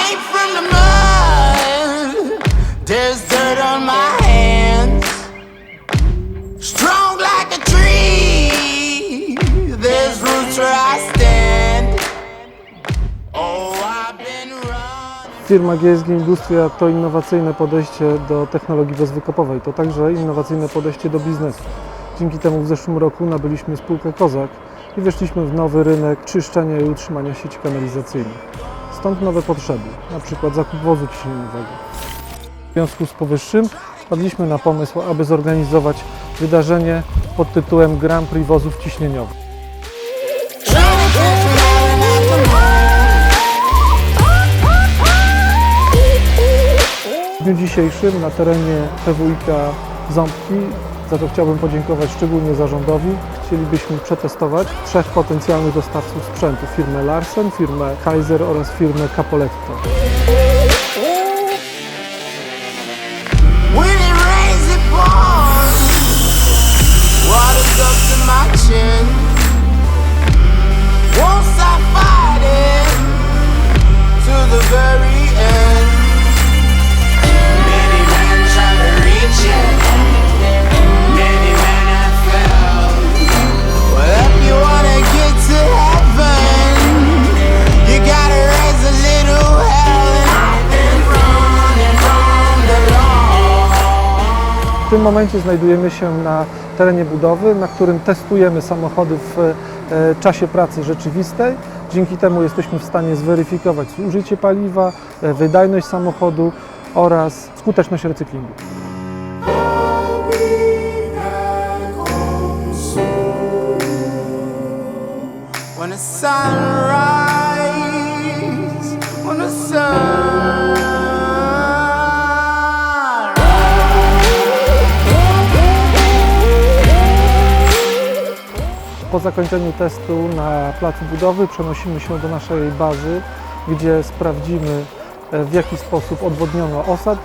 came from the mud. There's dirt on my hands. Strong like a tree. There's roots where I stand. Oh, I've been running. Firma GSG Industria to innowacyjne podejście do technologii bezwykopowej. To także innowacyjne podejście do biznesu. Dzięki temu w zeszłym roku nabyliśmy spółkę Kozak i weszliśmy w nowy rynek czyszczenia i utrzymania sieci kanalizacyjnych. Stąd nowe potrzeby, przykład zakup wozu ciśnieniowego. W związku z powyższym wpadliśmy na pomysł, aby zorganizować wydarzenie pod tytułem Grand Prix wozów ciśnieniowych. W dniu dzisiejszym na terenie PWiK Ząbki, za to chciałbym podziękować szczególnie zarządowi, chcielibyśmy przetestować trzech potencjalnych dostawców sprzętu, firmę Larsen, firmę Kaiser oraz firmę Capoletto. W tym momencie znajdujemy się na terenie budowy, na którym testujemy samochody w e, czasie pracy rzeczywistej. Dzięki temu jesteśmy w stanie zweryfikować zużycie paliwa, e, wydajność samochodu oraz skuteczność recyklingu. When the sun rise, Po zakończeniu testu na placu budowy przenosimy się do naszej bazy, gdzie sprawdzimy e, w jaki sposób odwodniono osad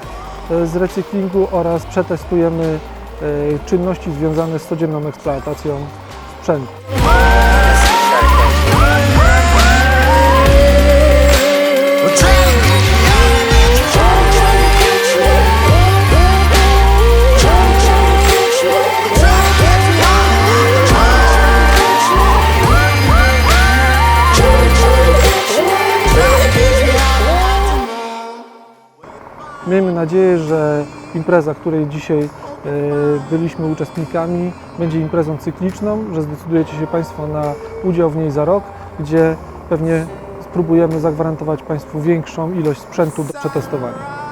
e, z recyklingu oraz przetestujemy e, czynności związane z codzienną eksploatacją sprzętu. Miejmy nadzieję, że impreza, której dzisiaj e, byliśmy uczestnikami, będzie imprezą cykliczną, że zdecydujecie się Państwo na udział w niej za rok, gdzie pewnie spróbujemy zagwarantować Państwu większą ilość sprzętu do przetestowania.